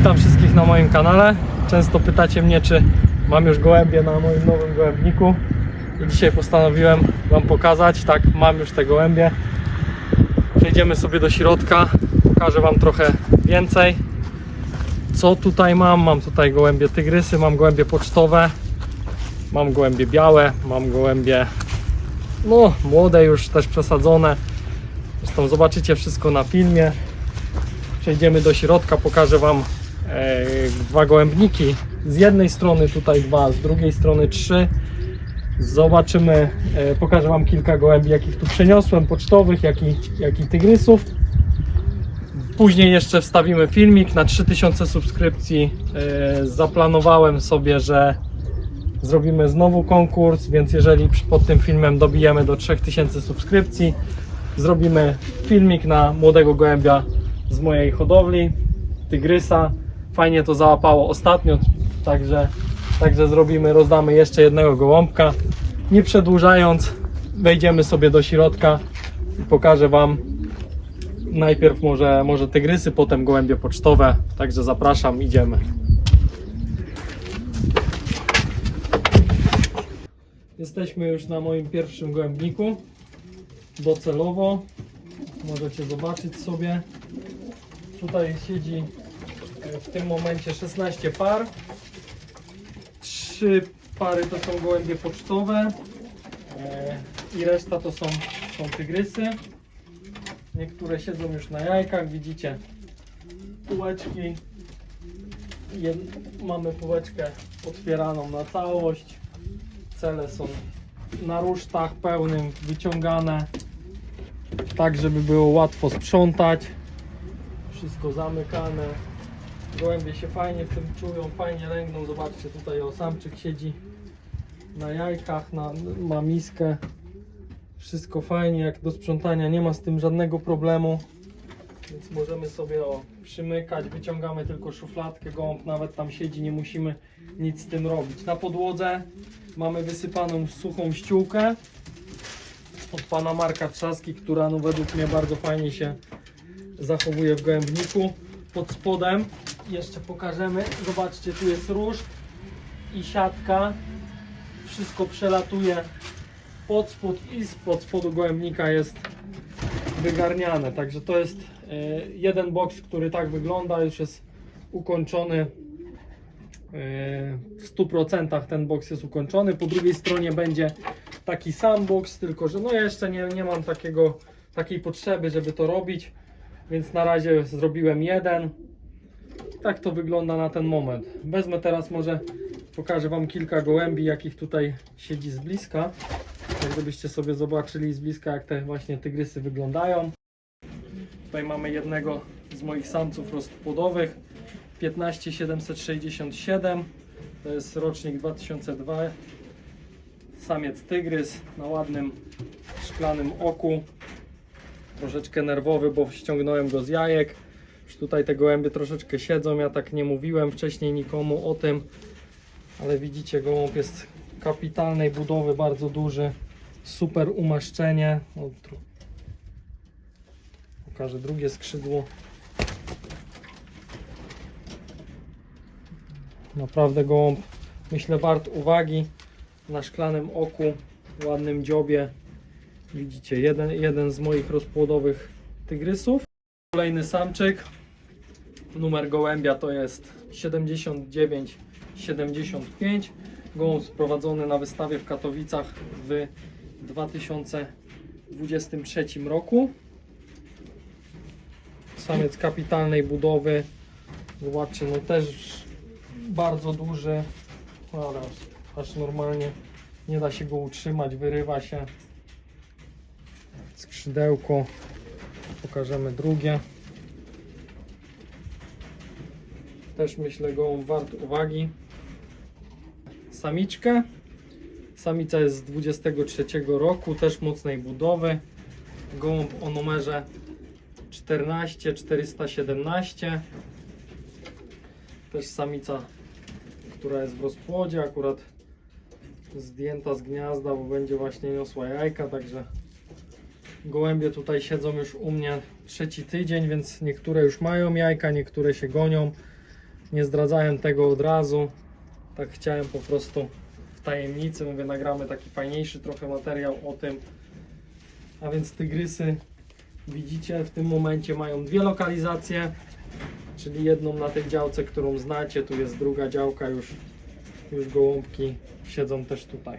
Witam wszystkich na moim kanale. Często pytacie mnie, czy mam już gołębie na moim nowym gołębniku. I dzisiaj postanowiłem Wam pokazać. Tak, mam już te gołębie. Przejdziemy sobie do środka. Pokażę Wam trochę więcej. Co tutaj mam? Mam tutaj gołębie tygrysy, mam gołębie pocztowe, mam gołębie białe, mam gołębie no, młode już też przesadzone. Zresztą zobaczycie wszystko na filmie. Przejdziemy do środka, pokażę Wam dwa gołębniki. Z jednej strony tutaj dwa, z drugiej strony trzy. Zobaczymy, e, pokażę Wam kilka gołębi, jakich tu przeniosłem, pocztowych, jak i, jak i tygrysów. Później jeszcze wstawimy filmik na 3000 subskrypcji. E, zaplanowałem sobie, że zrobimy znowu konkurs, więc jeżeli pod tym filmem dobijemy do 3000 subskrypcji, zrobimy filmik na młodego gołębia z mojej hodowli, tygrysa. Fajnie to załapało ostatnio, także, także zrobimy, rozdamy jeszcze jednego gołąbka. Nie przedłużając, wejdziemy sobie do środka i pokażę Wam najpierw może, może tygrysy, potem gołębie pocztowe. Także zapraszam, idziemy. Jesteśmy już na moim pierwszym gołębniku. Docelowo. Możecie zobaczyć sobie. Tutaj siedzi w tym momencie 16 par. Trzy pary to są gołębie pocztowe e, i reszta to są, są tygrysy. Niektóre siedzą już na jajkach, widzicie półeczki. Mamy półeczkę otwieraną na całość. Cele są na rusztach pełnym, wyciągane, tak żeby było łatwo sprzątać. Wszystko zamykane. Gołębie się fajnie w tym czują, fajnie lęgną. Zobaczcie, tutaj o samczyk siedzi na jajkach, na, ma miskę. Wszystko fajnie, jak do sprzątania nie ma z tym żadnego problemu. Więc możemy sobie o, przymykać, wyciągamy tylko szufladkę, gołąb nawet tam siedzi, nie musimy nic z tym robić. Na podłodze mamy wysypaną suchą ściółkę od pana Marka Trzaski, która no według mnie bardzo fajnie się zachowuje w gołębniku. Pod spodem jeszcze pokażemy, zobaczcie tu jest róż i siatka. Wszystko przelatuje pod spód i spod spodu gołębnika jest wygarniane. Także to jest e, jeden boks, który tak wygląda, już jest ukończony. e, W 100% ten boks jest ukończony. Po drugiej stronie będzie taki sam boks, tylko że no jeszcze nie, nie mam takiego, takiej potrzeby, żeby to robić. Więc na razie zrobiłem jeden. Tak to wygląda na ten moment. Wezmę teraz może pokażę Wam kilka gołębi, jakich tutaj siedzi z bliska. Tak żebyście sobie zobaczyli z bliska, jak te właśnie tygrysy wyglądają. Tutaj mamy jednego z moich samców rozpłodowych. 15767. To jest rocznik 2002. Samiec tygrys na ładnym szklanym oku. Troszeczkę nerwowy, bo ściągnąłem go z jajek. Tutaj te gołębie troszeczkę siedzą. Ja tak nie mówiłem wcześniej nikomu o tym. Ale widzicie, gołąb jest kapitalnej budowy, bardzo duży. Super umaszczenie. Pokażę drugie skrzydło. Naprawdę gołąb, myślę, wart uwagi. Na szklanym oku, ładnym dziobie. Widzicie, jeden, jeden z moich rozpłodowych tygrysów. Kolejny samczyk. Numer gołębia to jest 7975. Gołąb sprowadzony na wystawie w Katowicach w 2023 roku. Samiec kapitalnej budowy. Zobaczcie, no też bardzo duży. Ale aż, normalnie nie da się go utrzymać, wyrywa się. Skrzydełko. Pokażemy drugie. Też myślę gołąb wart uwagi. Samiczkę. Samica jest z 23 roku, też mocnej budowy. Gołąb o numerze 14417. Też samica, która jest w rozpłodzie, akurat zdjęta z gniazda, bo będzie właśnie niosła jajka, także gołębie tutaj siedzą już u mnie trzeci tydzień, więc niektóre już mają jajka, niektóre się gonią. Nie zdradzałem tego od razu. Tak chciałem po prostu w tajemnicy. Mówię, nagramy taki fajniejszy trochę materiał o tym. A więc tygrysy widzicie w tym momencie mają dwie lokalizacje, czyli jedną na tej działce, którą znacie. Tu jest druga działka już. Już gołąbki siedzą też tutaj.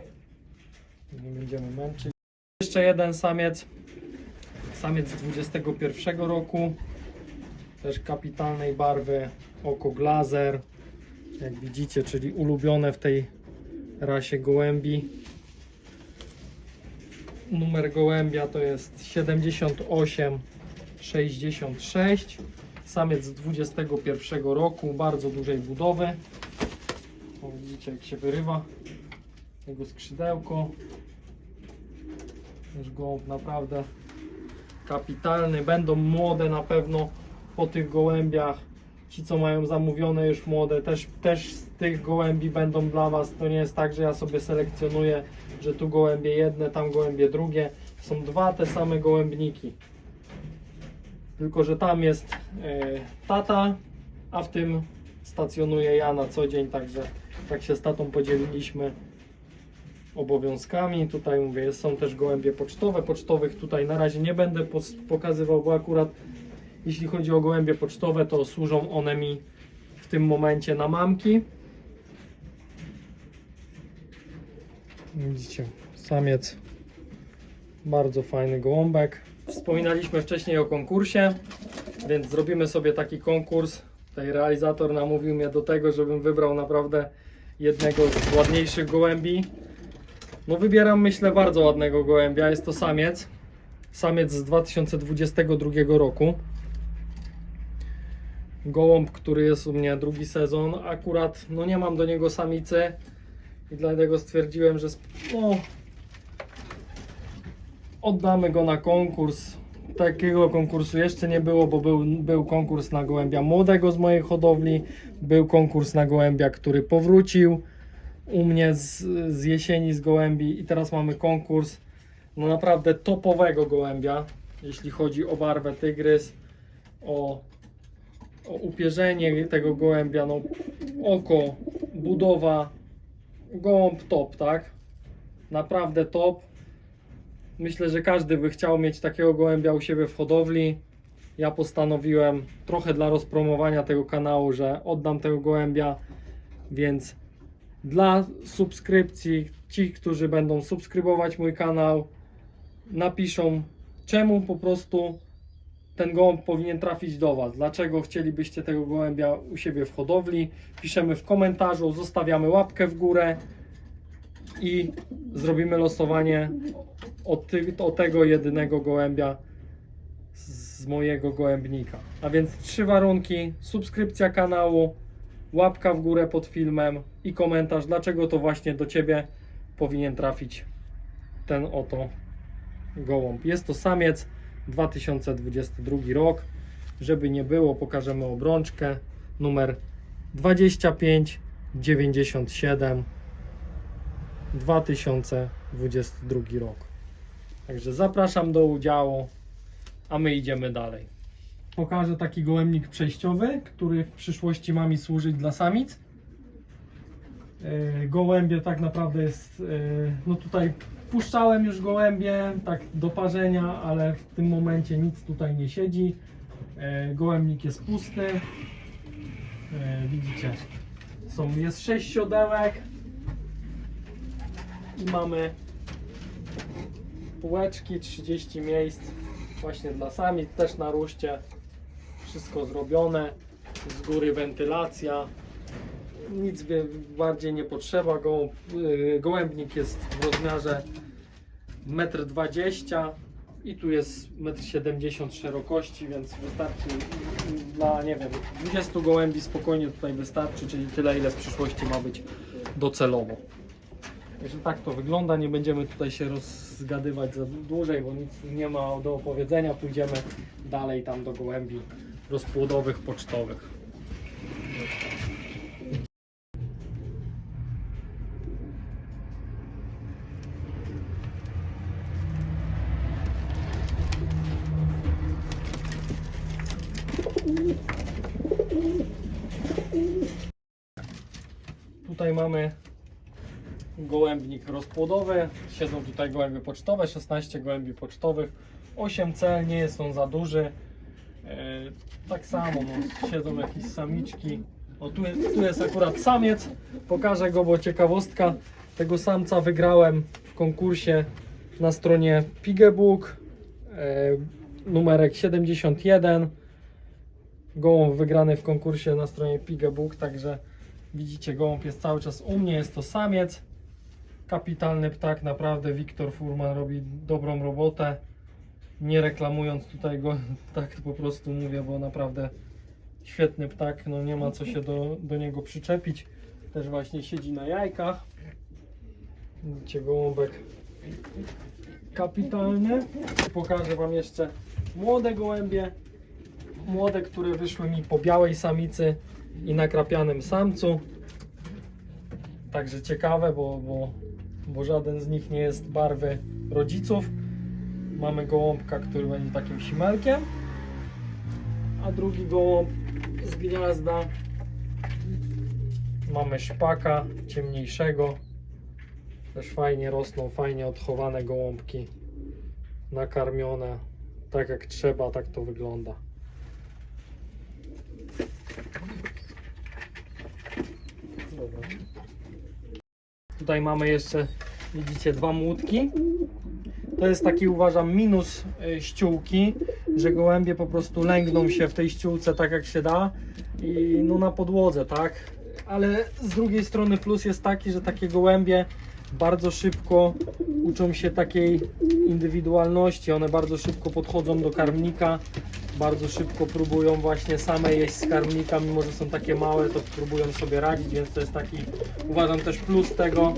Nie będziemy męczyć. Jeszcze jeden samiec. Samiec z 21 roku. Też kapitalnej barwy. Oko glazer. Jak widzicie, czyli ulubione w tej rasie gołębi. Numer gołębia to jest 7866. Samiec z 21 roku, bardzo dużej budowy. O, widzicie jak się wyrywa jego skrzydełko. Już gołąb naprawdę kapitalny. Będą młode na pewno po tych gołębiach. Ci co mają zamówione już młode, też, też z tych gołębi będą dla Was. To nie jest tak, że ja sobie selekcjonuję, że tu gołębie jedne, tam gołębie drugie. Są dwa te same gołębniki. Tylko, że tam jest e, tata, a w tym stacjonuję ja na co dzień, także tak się z tatą podzieliliśmy obowiązkami. Tutaj mówię, są też gołębie pocztowe. Pocztowych tutaj na razie nie będę pokazywał, bo akurat jeśli chodzi o gołębie pocztowe, to służą one mi w tym momencie na mamki. Widzicie, samiec, bardzo fajny gołąbek. Wspominaliśmy wcześniej o konkursie, więc zrobimy sobie taki konkurs. Tutaj realizator namówił mnie do tego, żebym wybrał naprawdę jednego z ładniejszych gołębi. No wybieram myślę bardzo ładnego gołębia, jest to samiec. Samiec z 2022 roku. Gołąb, który jest u mnie drugi sezon. Akurat no nie mam do niego samicy i dlatego stwierdziłem, że no, oddamy go na konkurs. Takiego konkursu jeszcze nie było, bo był, był konkurs na gołębia młodego z mojej hodowli, był konkurs na gołębia, który powrócił u mnie z, z jesieni z gołębi i teraz mamy konkurs no naprawdę topowego gołębia, jeśli chodzi o barwę tygrys, o, o upierzenie tego gołębia, no oko, budowa, gołąb top, tak? Naprawdę top. Myślę, że każdy by chciał mieć takiego gołębia u siebie w hodowli. Ja postanowiłem trochę dla rozpromowania tego kanału, że oddam tego gołębia, więc dla subskrypcji, ci, którzy będą subskrybować mój kanał, napiszą, czemu po prostu ten gołąb powinien trafić do Was. Dlaczego chcielibyście tego gołębia u siebie w hodowli? Piszemy w komentarzu, zostawiamy łapkę w górę i zrobimy losowanie o, ty, o tego jedynego gołębia z mojego gołębnika. A więc trzy warunki: subskrypcja kanału, łapka w górę pod filmem i komentarz, dlaczego to właśnie do Ciebie powinien trafić ten oto gołąb. Jest to samiec 2022 rok. Żeby nie było, pokażemy obrączkę numer 2597 2022 rok. Także zapraszam do udziału, a my idziemy dalej. Pokażę taki gołębnik przejściowy, który w przyszłości ma mi służyć dla samic. Yy, Gołębie tak naprawdę jest, yy, no tutaj puszczałem już gołębie, tak do parzenia, ale w tym momencie nic tutaj nie siedzi. Yy, Gołębnik jest pusty. Widzicie, są, jest 6 siodełek i mamy półeczki, 30 miejsc właśnie dla samic, też na ruszcie. Wszystko zrobione, z góry wentylacja, nic bardziej nie potrzeba. Gołąb, yy, gołębnik jest w rozmiarze 1,20 m i tu jest 1,70 m szerokości, więc wystarczy dla, nie wiem, 20 gołębi spokojnie tutaj wystarczy, czyli tyle, ile w przyszłości ma być docelowo. Także tak to wygląda, nie będziemy tutaj się rozgadywać za dłużej, bo nic nie ma do opowiedzenia. Pójdziemy dalej tam do gołębi rozpłodowych, pocztowych. Tutaj mamy gołębnik rozpłodowy. Siedzą tutaj gołębie pocztowe, 16 gołębi pocztowych. 8 cel, nie jest on za duży. E, tak samo no, siedzą jakieś samiczki. O, tu, jest, tu jest akurat samiec. Pokażę go, bo ciekawostka. Tego samca wygrałem w konkursie na stronie Pigebook. E, numerek 71. Gołąb wygrany w konkursie na stronie Pigebook, także widzicie, gołąb jest cały czas u mnie, jest to samiec. Kapitalny ptak, naprawdę Wiktor Furman robi dobrą robotę. Nie reklamując tutaj go, tak po prostu mówię, bo naprawdę świetny ptak, no nie ma co się do, do niego przyczepić. Też właśnie siedzi na jajkach. Widzicie, gołąbek kapitalny. Pokażę Wam jeszcze młode gołębie. Młode, które wyszły mi po białej samicy i nakrapianym samcu. Także ciekawe, bo, bo, bo żaden z nich nie jest barwy rodziców. Mamy gołąbka, który będzie takim simelkiem, a drugi gołąb z gniazda. Mamy szpaka ciemniejszego. Też fajnie rosną, fajnie odchowane gołąbki. Nakarmione tak jak trzeba, tak to wygląda. Dobra. Tutaj mamy jeszcze, widzicie, dwa młódki. To jest taki, uważam, minus y, ściółki, że gołębie po prostu lęgną się w tej ściółce tak jak się da i no na podłodze, tak? Ale z drugiej strony plus jest taki, że takie gołębie bardzo szybko uczą się takiej indywidualności, one bardzo szybko podchodzą do karmnika, bardzo szybko próbują właśnie same jeść z karmnika, mimo że są takie małe, to próbują sobie radzić, więc to jest taki, uważam też plus tego,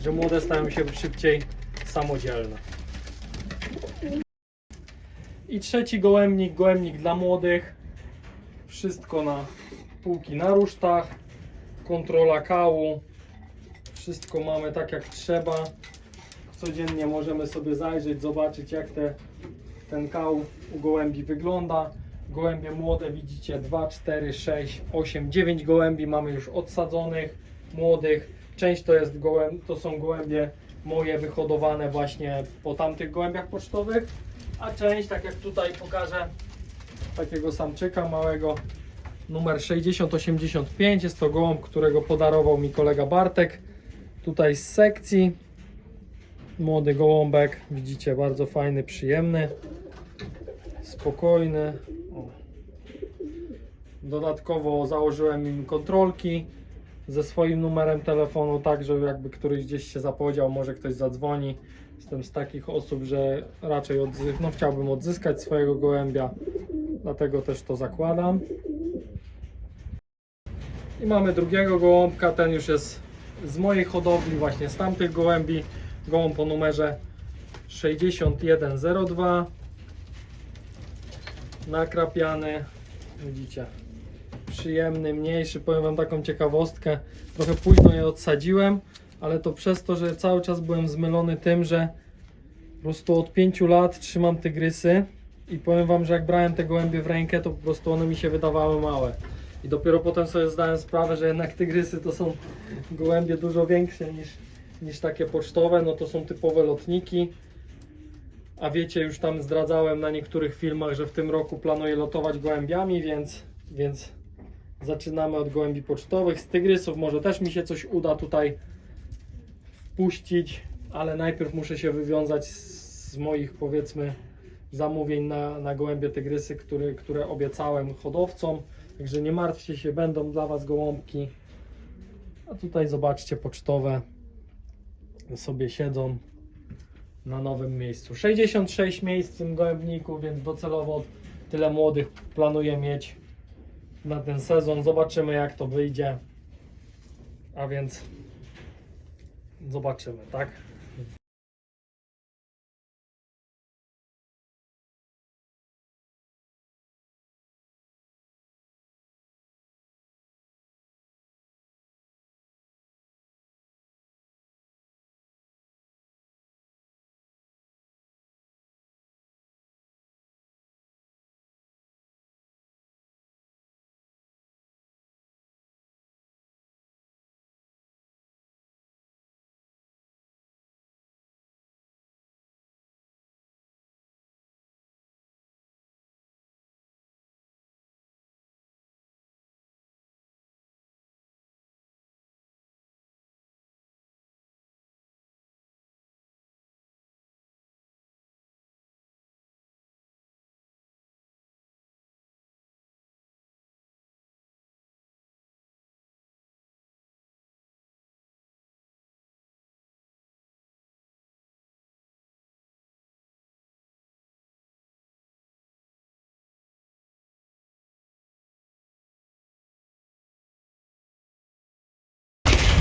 że młode stają się szybciej samodzielne. I trzeci gołębnik, gołębnik dla młodych. Wszystko na półki na rusztach, kontrola kału, wszystko mamy tak jak trzeba. Codziennie możemy sobie zajrzeć, zobaczyć jak te, ten kał u gołębi wygląda. Gołębie młode widzicie 2, 4, 6, 8, 9 gołębi mamy już odsadzonych, młodych. Część to, jest gołęb, to są gołębie moje wyhodowane właśnie po tamtych gołębiach pocztowych, a część, tak jak tutaj pokażę, takiego samczyka małego, numer 6085. Jest to gołąb, którego podarował mi kolega Bartek. Tutaj z sekcji. Młody gołąbek, widzicie, bardzo fajny, przyjemny, spokojny. O. Dodatkowo założyłem im kontrolki ze swoim numerem telefonu, tak że jakby któryś gdzieś się zapodział, może ktoś zadzwoni. Jestem z takich osób, że raczej odzy- no, chciałbym odzyskać swojego gołębia, dlatego też to zakładam. I mamy drugiego gołąbka, ten już jest z mojej hodowli, właśnie z tamtych gołębi. Gołąb o numerze 6102. Nakrapiany, widzicie, przyjemny, mniejszy. Powiem Wam taką ciekawostkę. Trochę późno je odsadziłem, ale to przez to, że cały czas byłem zmylony tym, że po prostu od 5 lat trzymam tygrysy i powiem Wam, że jak brałem te gołębie w rękę, to po prostu one mi się wydawały małe. I dopiero potem sobie zdałem sprawę, że jednak tygrysy to są gołębie dużo większe niż, niż takie pocztowe, no to są typowe lotniki. A wiecie, już tam zdradzałem na niektórych filmach, że w tym roku planuję lotować gołębiami, więc, więc zaczynamy od gołębi pocztowych. Z tygrysów może też mi się coś uda tutaj wpuścić, ale najpierw muszę się wywiązać z, moich powiedzmy zamówień na, na gołębie tygrysy, które, które obiecałem hodowcom. Także nie martwcie się, będą dla Was gołąbki. A tutaj zobaczcie, pocztowe sobie siedzą na nowym miejscu. 66 miejsc w tym gołębniku, więc docelowo tyle młodych planuję mieć na ten sezon. Zobaczymy jak to wyjdzie. A więc zobaczymy, tak?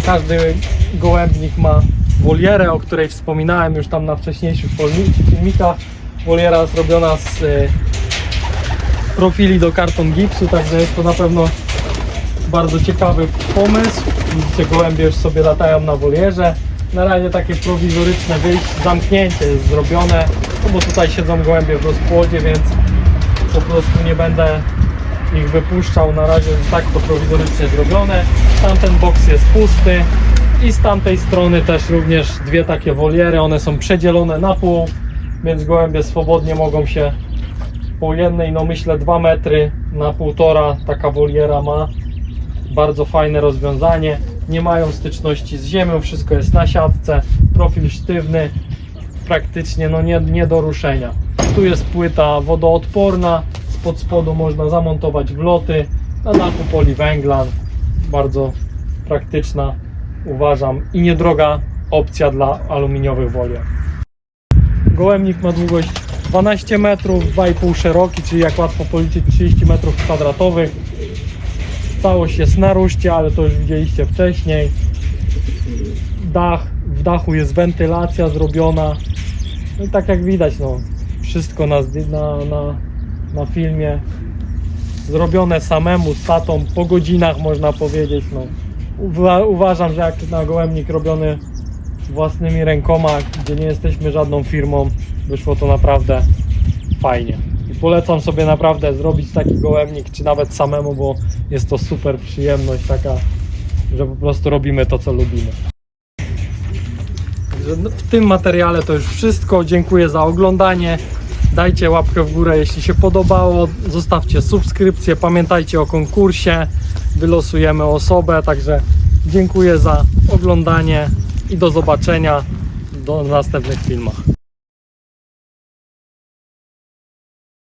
Każdy gołębnik ma wolierę, o której wspominałem już tam na wcześniejszych filmi- filmikach. Woliera zrobiona z y, profili do karton gipsu, także jest to na pewno bardzo ciekawy pomysł. Widzicie, gołębie już sobie latają na wolierze. Na razie takie prowizoryczne wyjście, zamknięcie jest zrobione, no bo tutaj siedzą gołębie w rozpłodzie, więc po prostu nie będę ich wypuszczał. Na razie jest tak to prowizorycznie zrobione. Tamten boks jest pusty i z tamtej strony też również dwie takie woliery. One są przedzielone na pół, więc gołębie swobodnie mogą się po jednej, no myślę 2 metry na półtora taka woliera ma. Bardzo fajne rozwiązanie. Nie mają styczności z ziemią, wszystko jest na siatce, profil sztywny, praktycznie no nie, nie do ruszenia. Tu jest płyta wodoodporna, spod spodu można zamontować wloty, na dachu poliwęglan, bardzo praktyczna uważam i niedroga opcja dla aluminiowych wolier. Gołębnik ma długość 12 metrów, 2,5 szeroki, czyli jak łatwo policzyć 30 metrów kwadratowych. Całość jest na ruszcie, ale to już widzieliście wcześniej. Dach, w dachu jest wentylacja zrobiona. No i tak jak widać, no, wszystko na, na, na, na filmie. Zrobione samemu, z tatą, po godzinach można powiedzieć. No. Uwa- uważam, że jak na gołębnik robiony własnymi rękoma, gdzie nie jesteśmy żadną firmą, wyszło to naprawdę fajnie. I polecam sobie naprawdę zrobić taki gołębnik, czy nawet samemu, bo jest to super przyjemność taka, że po prostu robimy to, co lubimy. No, W tym materiale to już wszystko. Dziękuję za oglądanie. Dajcie łapkę w górę, jeśli się podobało. Zostawcie subskrypcję. Pamiętajcie o konkursie. Wylosujemy osobę. Także dziękuję za oglądanie i do zobaczenia do następnych filmach.